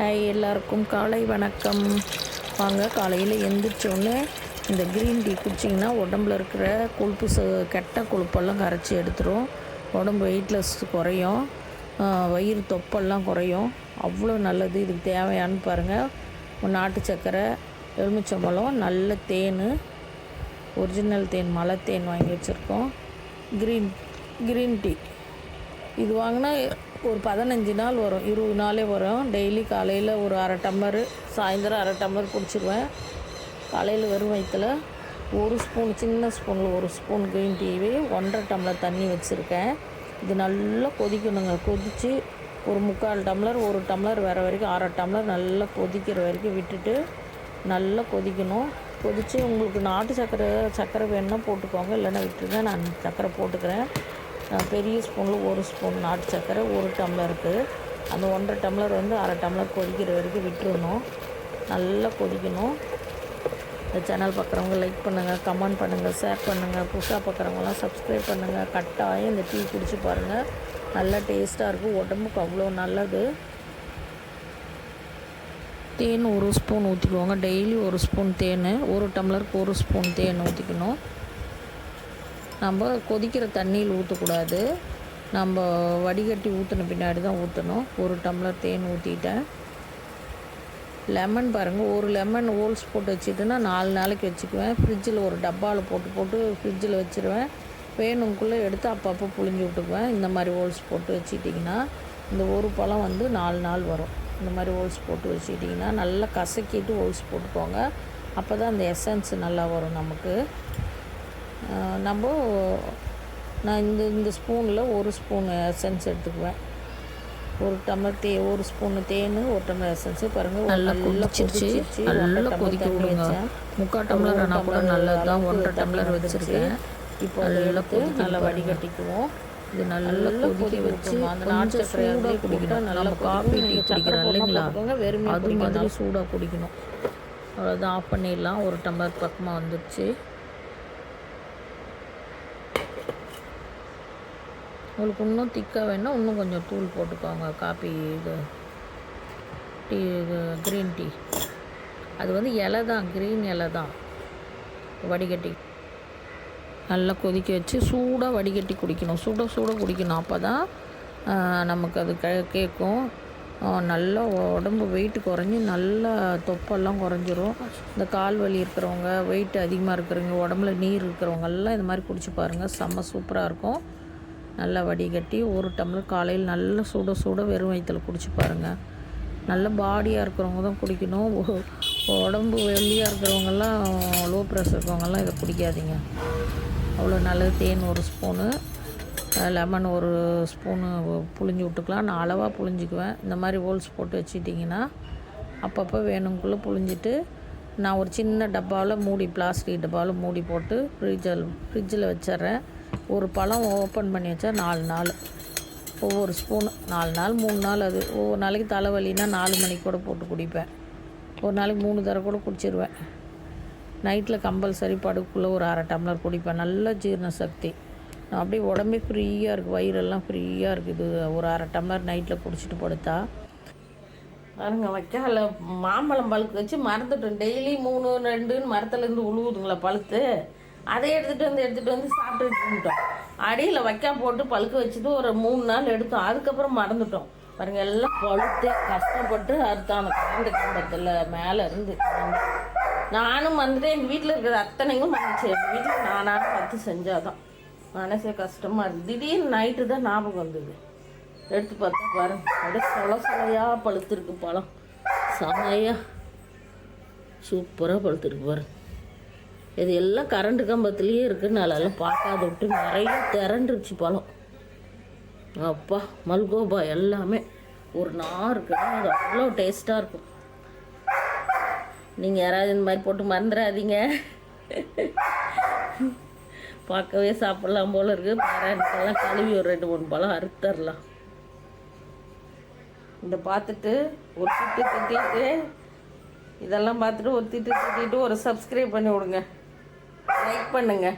Hi எல்லாருக்கும் காலை வணக்கம். வாங்க காலையில் எந்திரிச்சோடனே இந்த க்ரீன் டீ குடிச்சிங்கன்னா உடம்புல இருக்கிற கொழுப்பு ச கெட்ட கொழுப்பெல்லாம் கரைச்சி எடுத்துரும். உடம்பு வெயிட்லெஸ் குறையும். வயிறு தொப்பெல்லாம் குறையும். அவ்வளோ நல்லது இதுக்கு தேவையான்னு பாருங்கள் நாட்டு சர்க்கரை எலுமிச்சம்பழம் நல்ல தேன் ஒரிஜினல் தேன் மலை தேன் வாங்கி வச்சுருக்கோம். க்ரீன் க்ரீன் டீ இது வாங்கினா ஒரு பதினஞ்சு நாள் வரும் இருபது நாளே வரும். டெய்லி காலையில் ஒரு அரை டம்ளரு சாயந்தரம் அரை டம்ளர் குடிச்சிருவேன். காலையில் வெறும் வயிற்றுல ஒரு ஸ்பூன் சின்ன ஸ்பூனில் ஒரு ஸ்பூன் க்ரீன் டீவே ஒன்றரை டம்ளர் தண்ணி வச்சுருக்கேன். இது நல்லா கொதிக்கணுங்க. கொதித்து ஒரு முக்கால் டம்ளர் ஒரு டம்ளர் வர வரைக்கும் அரை டம்ளர் நல்லா கொதிக்கிற வரைக்கும் விட்டுட்டு நல்லா கொதிக்கணும். கொதித்து உங்களுக்கு நாட்டு சர்க்கரை சர்க்கரை வேணுன்னா போட்டுக்கோங்க. இல்லைன்னா விட்டுருங்க. நான் சர்க்கரை போட்டுக்கிறேன். பெரிய ஸ்பூனில் ஒரு ஸ்பூன் நாட்டு சர்க்கரை ஒரு டம்ளருக்கு அந்த ஒன்றரை டம்ளர் வந்து அரை டம்ளர் கொதிக்கிற வரைக்கும் விட்டுருணும் நல்லா கொதிக்கணும். இந்த சேனல் பார்க்குறவங்க லைக் பண்ணுங்கள் கமெண்ட் பண்ணுங்கள் ஷேர் பண்ணுங்கள் புதுசாக பார்க்குறவங்களாம் சப்ஸ்கிரைப் பண்ணுங்கள் கட்டாயம் இந்த டீ குடிச்சு பாருங்கள் நல்லா டேஸ்ட்டாக இருக்கும். உடம்புக்கு அவ்வளோ நல்லது. தேன் ஒரு ஸ்பூன் ஊற்றிக்குவாங்க டெய்லி ஒரு ஸ்பூன் தேன். ஒரு டம்ளருக்கு ஒரு ஸ்பூன் தேன் ஊற்றிக்கணும் நம்ம கொதிக்கிற தண்ணியில் ஊற்றக்கூடாது. நம்ம வடிகட்டி ஊற்றின பின்னாடி தான் ஊற்றணும் ஒரு டம்ளர் தேன் ஊற்றிட்டேன் லெமன் பாருங்கள் ஒரு லெமன் ஓல்ஸ் போட்டு வச்சுட்டுனா நாலு நாளைக்கு வச்சுக்குவேன். ஃப்ரிட்ஜில் ஒரு டப்பாவில் போட்டு போட்டு ஃப்ரிட்ஜில் வச்சுருவேன். வேணுங்குள்ளே எடுத்து அப்பப்போ புழிஞ்சு விட்டுக்குவேன். இந்த மாதிரி ஹோல்ஸ் போட்டு வச்சுட்டிங்கன்னா இந்த ஒரு பழம் வந்து நாலு நாள் வரும். இந்த மாதிரி ஹோல்ஸ் போட்டு வச்சுட்டிங்கன்னா நல்லா கசக்கிட்டு ஹோல்ஸ் போட்டுக்கோங்க. அப்போ தான் அந்த எசன்ஸ் நல்லா வரும் நமக்கு. நம்ம நான் இந்த இந்த ஸ்பூனில் ஒரு ஸ்பூன் எசன்ஸ் எடுத்துக்குவேன். ஒரு டம்ளர் தே ஒரு ஸ்பூன் தேன் ஒரு டம்ளர் எசன்ஸ் பாருங்கள் நல்லா கொதிச்சிருச்சு. நல்லா கொதிக்க விடுங்க. முக்கால் டம்ளர் ஆனால் கூட நல்லது தான் ஒன்றரை டம்ளர் வச்சுருக்கேன். இப்போ அதை எடுத்து நல்லா வடிகட்டிக்குவோம். இது நல்லா கொதிக்க வச்சு அந்த சூடாக குடிக்கணும். நம்ம காஃபி டீ குடிக்கிறோம் இல்லைங்களா? அது மாதிரி சூடாக குடிக்கணும். அவ்வளோதான் ஆஃப் பண்ணிடலாம். ஒரு டம்ளர் பக்கமாக வந்துடுச்சு உங்களுக்கு இன்னும் திக்காக வேணால் இன்னும் கொஞ்சம் தூள் போட்டுக்கோங்க. காப்பி இது டீ இது க்ரீன் டீ அது வந்து இலை தான் க்ரீன் இலை தான். வடிகட்டி நல்லா கொதிக்க வச்சு சூடாக வடிகட்டி குடிக்கணும். சுட சுட குடிக்கணும். அப்போ தான் நமக்கு அது க கேட்கும். நல்லா உடம்பு வெயிட் குறைஞ்சி நல்லா தொப்பெல்லாம் குறைஞ்சிரும். இந்த கால் வலி இருக்கிறவங்க வெயிட் அதிகமாக இருக்கிறவங்க உடம்புல நீர் இருக்கிறவங்க எல்லாம் மாதிரி குடிச்சு பாருங்கள் செம்ம சூப்பராக இருக்கும். நல்லா வடிகட்டி ஒரு டம்ளர் காலையில் நல்ல சுட சுட வெறும் வயிற்றில் குடிச்சு பாருங்கள் நல்ல பாடியாக இருக்கிறவங்க தான் குடிக்கணும். உடம்பு வெள்ளியாக இருக்கிறவங்கெல்லாம் லோ ப்ரெஷர் இருக்கிறவங்கெல்லாம் இதை குடிக்காதீங்க. அவ்வளோ நல்லது. தேன் ஒரு ஸ்பூனு லெமன் ஒரு ஸ்பூனு புழிஞ்சு விட்டுக்கலாம். நான் அளவாக புழிஞ்சிக்குவேன். இந்த மாதிரி ஹோல்ஸ் போட்டு வச்சிட்டிங்கன்னா அப்பப்போ வேணுங்குள்ளே புழிஞ்சிட்டு நான் ஒரு சின்ன டப்பாவில் மூடி பிளாஸ்டிக் டப்பாவில் மூடி போட்டு ஃப்ரிட்ஜில் ஃப்ரிட்ஜில் வச்சிட்றேன். ஒரு பழம் ஓப்பன் பண்ணி வச்சா நாலு நாள். ஒவ்வொரு ஸ்பூனு நாலு நாள் மூணு நாள் அது. ஒவ்வொரு நாளைக்கு தலைவலின்னா நாலு மணிக்கு கூட போட்டு குடிப்பேன். ஒரு நாளைக்கு மூணு தடவை கூட குடிச்சிருவேன். நைட்டில் கம்பல்சரி படுக்குள்ளே ஒரு அரை டம்ளர் குடிப்பேன். நல்ல ஜீரண சக்தி. நான் அப்படியே உடம்பே ஃப்ரீயாக இருக்குது வயிறெல்லாம் ஃப்ரீயாக இருக்குது. ஒரு அரை டம்ளர் நைட்டில் குடிச்சிட்டு படுத்தா. பாருங்க வைக்கால மாம்பழம் பழுக்க வச்சு மறந்துட்டோம் டெய்லி மூணு ரெண்டுன்னு மரத்துலேருந்து உழுவுதுங்களா பழுத்து. அதை எடுத்துகிட்டு வந்து எடுத்துகிட்டு வந்து சாப்பிட்டுட்டு இருந்துட்டோம் அடியில் வைக்கா போட்டு பழுக்க வச்சுட்டு ஒரு மூணு நாள் எடுத்தோம். அதுக்கப்புறம் மறந்துட்டோம். பாருங்க எல்லாம் பழுத்து கஷ்டப்பட்டு அறுத்தான கரண்ட் கம்பத்தில் மேலே இருந்து நானும் வந்துட்டு எங்கள் வீட்டில் இருக்கிற அத்தனைக்கும் மன்னிச்சு எங்கள் வீட்டில் நானாக பார்த்து செஞ்சாதான். மனசே கஷ்டமாக இருக்குது திடீர்னு நைட்டு தான் ஞாபகம் வந்தது. எடுத்து பார்த்தா பாருங்க அப்படியே சொல சொலையாக பழுத்திருக்கு பழம். செமையாக சூப்பராக பழுத்திருக்கு பாருங்க. இது எல்லாம் கரண்ட் கம்பத்துலேயே இருக்குது நாளெல்லாம் பார்க்காத விட்டு நிறைய திரண்டுருச்சு பழம். அப்பா மல்கோபா எல்லாமே. ஒரு நார் இருக்குது அது அவ்வளோ டேஸ்ட்டாக இருக்கும். நீங்கள் யாராவது இந்த மாதிரி போட்டு மறந்துடாதீங்க. பார்க்கவே சாப்பிட்லாம் போல இருக்குது பேரண்ட்ஸெல்லாம் கழுவி ஒரு ரெண்டு மூணு பழம் அறுத்தரலாம். இந்த பார்த்துட்டு ஒரு திட்டு திட்டிட்டு இதெல்லாம் பார்த்துட்டு ஒரு திட்டு திட்டிட்டு ஒரு சப்ஸ்கிரைப் பண்ணி விடுங்க. லைக் பண்ணுங்கள்